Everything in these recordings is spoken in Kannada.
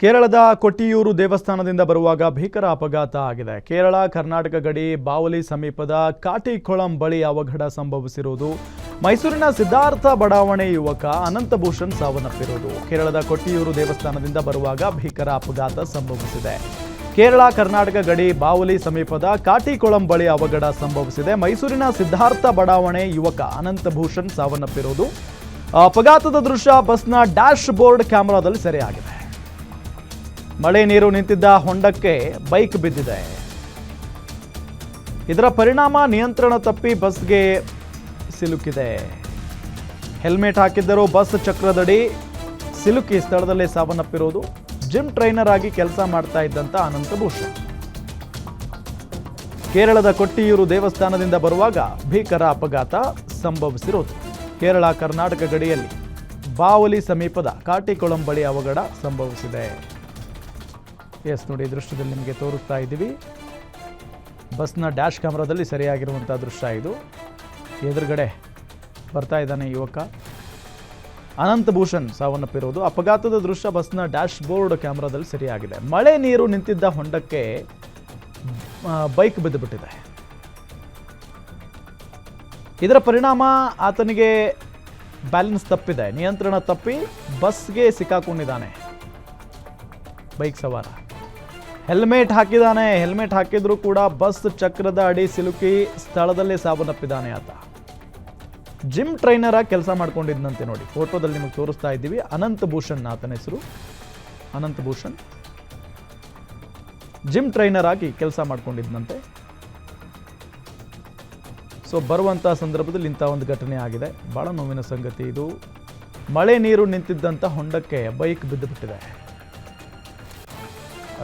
ಕೇರಳದ ಕೊಟ್ಟಿಯೂರು ದೇವಸ್ಥಾನದಿಂದ ಬರುವಾಗ ಭೀಕರ ಅಪಘಾತ ಆಗಿದೆ. ಕೇರಳ, ಕರ್ನಾಟಕ ಗಡಿ, ಬಾವಲಿ ಸಮೀಪದ ಕಾಟಿಕೊಳಂ ಬಳಿ ಅವಘಡ ಸಂಭವಿಸಿರುವುದು. ಮೈಸೂರಿನ ಸಿದ್ಧಾರ್ಥ ಬಡಾವಣೆ ಯುವಕ ಅನಂತಭೂಷಣ್ ಸಾವನ್ನಪ್ಪಿರುವುದು. ಕೇರಳದ ಕೊಟ್ಟಿಯೂರು ದೇವಸ್ಥಾನದಿಂದ ಬರುವಾಗ ಭೀಕರ ಅಪಘಾತ ಸಂಭವಿಸಿದೆ. ಕೇರಳ, ಕರ್ನಾಟಕ ಗಡಿ, ಬಾವಲಿ ಸಮೀಪದ ಕಾಟಿಕೊಳಂ ಬಳಿ ಅವಘಡ ಸಂಭವಿಸಿದೆ. ಮೈಸೂರಿನ ಸಿದ್ಧಾರ್ಥ ಬಡಾವಣೆ ಯುವಕ ಅನಂತಭೂಷಣ್ ಸಾವನ್ನಪ್ಪಿರುವುದು. ಅಪಘಾತದ ದೃಶ್ಯ ಬಸ್ನ ಡ್ಯಾಶ್ ಬೋರ್ಡ್ ಕ್ಯಾಮೆರಾದಲ್ಲಿ ಸೆರೆಯಾಗಿದೆ. ಮಳೆ ನೀರು ನಿಂತಿದ್ದ ಹೊಂಡಕ್ಕೆ ಬೈಕ್ ಬಿದ್ದಿದೆ. ಇದರ ಪರಿಣಾಮ ನಿಯಂತ್ರಣ ತಪ್ಪಿ ಬಸ್ಗೆ ಸಿಲುಕಿದೆ. ಹೆಲ್ಮೆಟ್ ಹಾಕಿದ್ದರೂ ಬಸ್ ಚಕ್ರದಡಿ ಸಿಲುಕಿ ಸ್ಥಳದಲ್ಲೇ ಸಾವನ್ನಪ್ಪಿರುವುದು ಜಿಮ್ ಟ್ರೈನರ್ ಆಗಿ ಕೆಲಸ ಮಾಡ್ತಾ ಇದ್ದಂತ ಅನಂತಭೂಷಣ್ ಕೇರಳದ ಕೊಟ್ಟಿಯೂರು ದೇವಸ್ಥಾನದಿಂದ ಬರುವಾಗ ಭೀಕರ ಅಪಘಾತ ಸಂಭವಿಸಿರುವುದು. ಕೇರಳ ಕರ್ನಾಟಕ ಗಡಿಯಲ್ಲಿ ಬಾವಲಿ ಸಮೀಪದ ಕಾಟಿಕೊಳಂ ಬಳಿ ಅವಘಡ ಸಂಭವಿಸಿದೆ. ಎಸ್ ನೋಡಿ ದೃಶ್ಯದಲ್ಲಿ ನಿಮಗೆ ತೋರಿಸ್ತಾ ಇದ್ದೀವಿ. ಬಸ್ನ ಡ್ಯಾಶ್ ಕ್ಯಾಮ್ರಾದಲ್ಲಿ ಸರಿಯಾಗಿರುವಂಥ ದೃಶ್ಯ ಇದು. ಎದುರುಗಡೆ ಬರ್ತಾ ಇದ್ದಾನೆ ಯುವಕ. ಅನಂತ ಭೂಷಣ್ ಸಾವನ್ನಪ್ಪಿರುವುದು. ಅಪಘಾತದ ದೃಶ್ಯ ಬಸ್ನ ಡ್ಯಾಶ್ ಬೋರ್ಡ್ ಕ್ಯಾಮ್ರಾದಲ್ಲಿ ಸರಿಯಾಗಿದೆ. ಮಳೆ ನೀರು ನಿಂತಿದ್ದ ಹೊಂಡಕ್ಕೆ ಬೈಕ್ ಬಿದ್ದುಬಿಟ್ಟಿದೆ. ಇದರ ಪರಿಣಾಮ ಆತನಿಗೆ ಬ್ಯಾಲೆನ್ಸ್ ತಪ್ಪಿದೆ. ನಿಯಂತ್ರಣ ತಪ್ಪಿ ಬಸ್ಗೆ ಸಿಕ್ಕಾಕೊಂಡಿದ್ದಾನೆ. ಬೈಕ್ ಸವಾರ. ಹೆಲ್ಮೆಟ್ ಹಾಕಿದ್ದಾನೆ ಹೆಲ್ಮೆಟ್ ಹಾಕಿದ್ರೂ ಕೂಡ ಬಸ್ ಚಕ್ರದ ಅಡಿ ಸಿಲುಕಿ ಸ್ಥಳದಲ್ಲೇ ಸಾವನ್ನಪ್ಪಿದ್ದಾನೆ ಆತ. ಜಿಮ್ ಟ್ರೈನರ್ ಆಗಿ ಕೆಲಸ ಮಾಡ್ಕೊಂಡಿದ್ದಂತೆ ನೋಡಿ. ಫೋಟೋದಲ್ಲಿ ನಿಮಗೆ ತೋರಿಸ್ತಾ ಇದ್ದೀವಿ. ಅನಂತ್ ಭೂಷಣ್ ಆತನ ಹೆಸರು. ಅನಂತ್ ಭೂಷಣ್. ಜಿಮ್ ಟ್ರೈನರ್ ಆಗಿ ಕೆಲಸ ಮಾಡ್ಕೊಂಡಿದ್ದಂತೆ ಸೊ ಬರುವಂಥ ಸಂದರ್ಭದಲ್ಲಿ ಇಂಥ ಒಂದು ಘಟನೆ ಆಗಿದೆ. ಭಾಳ ನೋವಿನ ಸಂಗತಿ ಇದು. ಮಳೆ ನೀರು ನಿಂತಿದ್ದಂಥ ಹೊಂಡಕ್ಕೆ ಬೈಕ್ ಬಿದ್ದು ಬಿಟ್ಟಿದೆ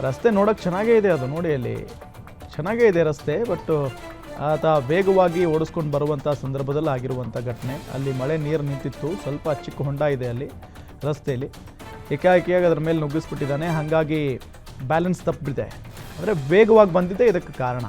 ರಸ್ತೆ ನೋಡೋಕೆ ಚೆನ್ನಾಗೇ ಇದೆ ಅದು ನೋಡಿ ಅಲ್ಲಿ. ಚೆನ್ನಾಗೇ ಇದೆ ರಸ್ತೆ ಬಟ್ ಆತ ವೇಗವಾಗಿ ಓಡಿಸ್ಕೊಂಡು ಬರುವಂಥ ಸಂದರ್ಭದಲ್ಲಿ ಆಗಿರುವಂಥ ಘಟನೆ. ಅಲ್ಲಿ ಮಳೆ ನೀರು ನಿಂತಿತ್ತು, ಸ್ವಲ್ಪ ಚಿಕ್ಕ ಹೊಂಡ ಇದೆ ಅಲ್ಲಿ ರಸ್ತೆಯಲ್ಲಿ ಏಕಾಏಕಿಯಾಗಿ ಅದರ ಮೇಲೆ ನುಗ್ಗಿಸ್ಬಿಟ್ಟಿದ್ದಾನೆ. ಹಾಗಾಗಿ ಬ್ಯಾಲೆನ್ಸ್ ತಪ್ಪಿದೆ ಅಂದರೆ ವೇಗವಾಗಿ ಬಂದಿದ್ದೆ ಇದಕ್ಕೆ ಕಾರಣ.